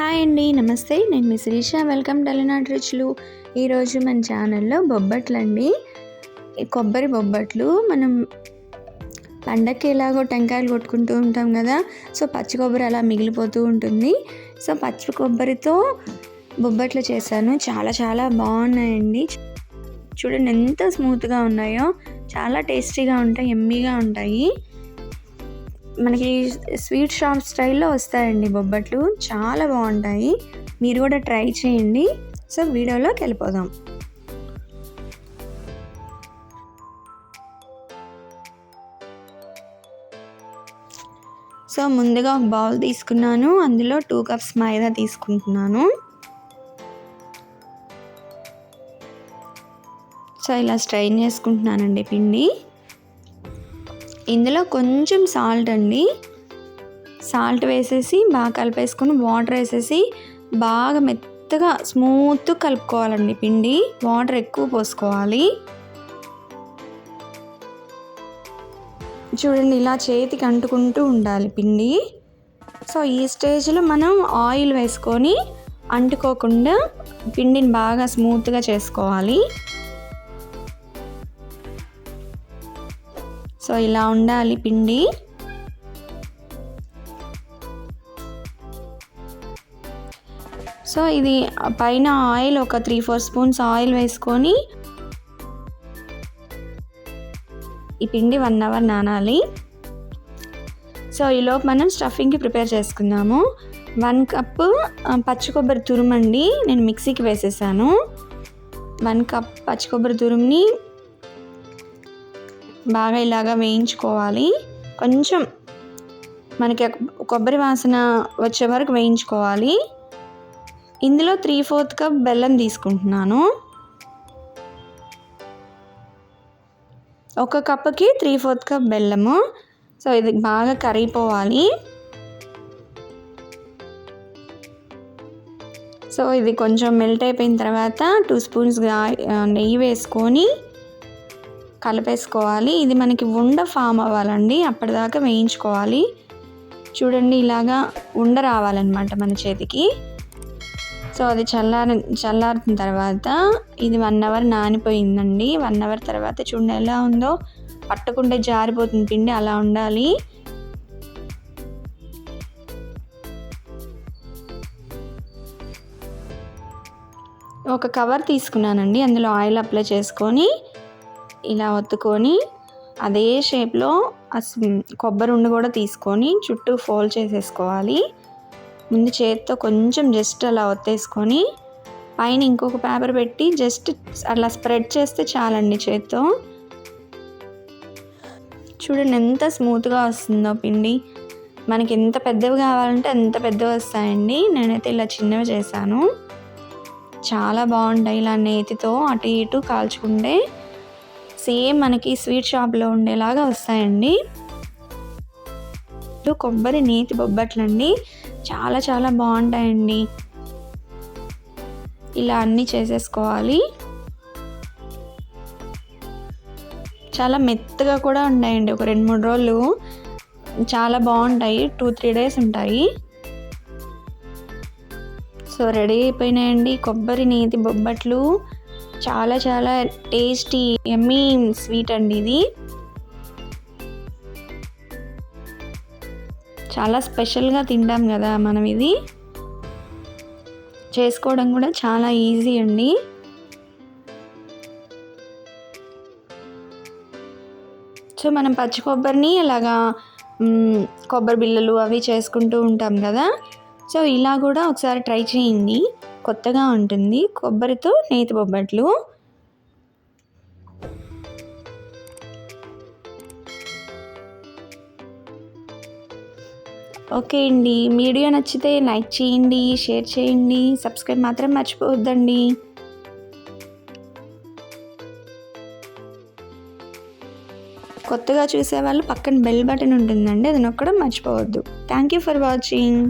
Hi అండి నమస్తే. నేను మీ శిరీష. వెల్కమ్ డెలినాట్ రుచులు ఈరోజు మన ఛానల్లో బొబ్బట్లు అండి ఈ కొబ్బరి బొబ్బట్లు మనం పండక్కి ఎలాగో టెంకాయలు కొట్టుకుంటూ ఉంటాం కదా. సో పచ్చి కొబ్బరి అలా మిగిలిపోతూ ఉంటుంది. సో పచ్చి కొబ్బరితో బొబ్బట్లు చేశాను. చాలా చాలా బాగున్నాయండి. చూడండి ఎంత స్మూత్గా ఉన్నాయో. చాలా టేస్టీగా ఉంటాయి ఎమ్మీగా ఉంటాయి. మనకి స్వీట్ షాప్ స్టైల్లో వస్తాయండి బొబ్బట్లు. చాలా బాగుంటాయి. మీరు కూడా ట్రై చేయండి. సో వీడియోలోకి వెళ్ళిపోదాం. సో ముందుగా ఒక బౌల్ తీసుకున్నాను. అందులో టూ కప్స్ మైదా తీసుకుంటున్నాను. సో ఇలా స్ట్రైన్ చేసుకుంటున్నానండి పిండి. ఇందులో కొంచెం సాల్ట్ అండి. సాల్ట్ వేసేసి బాగా కలిపేసుకొని వాటర్ వేసేసి బాగా మెత్తగా స్మూత్ కలుపుకోవాలండి పిండి. వాటర్ ఎక్కువ పోసుకోవాలి. చూడండి ఇలా చేతికి అంటుకుంటూ ఉండాలి పిండి. సో ఈ స్టేజ్లో మనం ఆయిల్ వేసుకొని అంటుకోకుండా పిండిని బాగా స్మూత్గా చేసుకోవాలి. సో ఇలా ఉండాలి పిండి. సో ఇది పైన ఆయిల్ ఒక త్రీ ఫోర్ స్పూన్స్ ఆయిల్ వేసుకొని ఈ పిండి వన్ అవర్ నానాలి. సో ఈలోపు మనం స్టఫింగ్కి ప్రిపేర్ చేసుకుందాము. వన్ కప్ పచ్చి కొబ్బరి తురుమండి. నేను మిక్సీకి వేసేసాను. వన్ కప్ పచ్చి కొబ్బరి తురుముని బాగా ఇలాగా వేయించుకోవాలి. కొంచెం మనకి కొబ్బరి వాసన వచ్చే వరకు వేయించుకోవాలి. ఇందులో త్రీ ఫోర్త్ కప్ బెల్లం తీసుకుంటున్నాను. ఒక కప్పుకి త్రీ ఫోర్త్ కప్ బెల్లము. సో ఇది బాగా కరిగిపోవాలి. సో ఇది కొంచెం మెల్ట్ అయిపోయిన తర్వాత టూ స్పూన్స్ నెయ్యి వేసుకొని కలిపేసుకోవాలి. ఇది మనకి ఉండ ఫామ్ అవ్వాలండి. అప్పటిదాకా వేయించుకోవాలి. చూడండి ఇలాగా ఉండ రావాలన్నమాట మన చేతికి. సో అది చల్లారి చల్లారిన తర్వాత ఇది వన్ అవర్ నానిపోయిందండి. వన్ అవర్ తర్వాత చూడండి ఎలా ఉందో. పట్టకుండా జారిపోతుంది పిండి అలా ఉండాలి. ఒక కవర్ తీసుకున్నానండి. అందులో ఆయిల్ అప్లై చేసుకొని ఇలా ఒత్తుకొని అదే షేప్లో కొబ్బరి ఉండి కూడా తీసుకొని చుట్టూ ఫోల్డ్ చేసేసుకోవాలి. ముందు చేతితో కొంచెం జస్ట్ అలా ఒత్తేసుకొని పైన ఇంకొక పేపర్ పెట్టి జస్ట్ అలా స్ప్రెడ్ చేస్తే చాలండి చేత్తో. చూడండి ఎంత స్మూత్గా వస్తుందో పిండి. మనకి ఎంత పెద్దవి కావాలంటే అంత పెద్దవి వస్తాయండి. నేనైతే ఇలా చిన్నవి చేశాను. చాలా బాగుంటాయి ఇలా నేతితో అటు ఇటు కాల్చుకుంటే. సేమ్ మనకి స్వీట్ షాప్లో ఉండేలాగా వస్తాయండి. కొబ్బరి నేతి బొబ్బట్లండి చాలా చాలా బాగుంటాయండి. ఇలా అన్నీ చేసేసుకోవాలి. చాలా మెత్తగా కూడా ఉంటాయండి ఒక రెండు మూడు రోజులు చాలా బాగుంటాయి. టూ త్రీ డేస్ ఉంటాయి. సో రెడీ అయిపోయినాయండి. కొబ్బరి నేతి బొబ్బట్లు చాలా చాలా టేస్టీ ఎమ్మీ స్వీట్ అండి ఇది. చాలా స్పెషల్గా తింటాం కదా మనం ఇది. చేసుకోవడం కూడా చాలా ఈజీ అండి. సో మనం పచ్చి కొబ్బరిని అలాగా కొబ్బరి బిళ్ళలు అవి చేసుకుంటూ ఉంటాం కదా. సో ఇలా కూడా ఒకసారి ట్రై చేయండి. కొత్తగా ఉంటుంది. కొబ్బరితో నేతి బొబ్బట్లు. ఓకే అండి. వీడియో నచ్చితే లైక్ చేయండి షేర్ చేయండి సబ్స్క్రైబ్ మాత్రం మర్చిపోవద్దండి. కొత్తగా చూసేవాళ్ళు పక్కన బెల్ బటన్ ఉంటుందండి అది నొక్కడం మర్చిపోవద్దు. Thank you for watching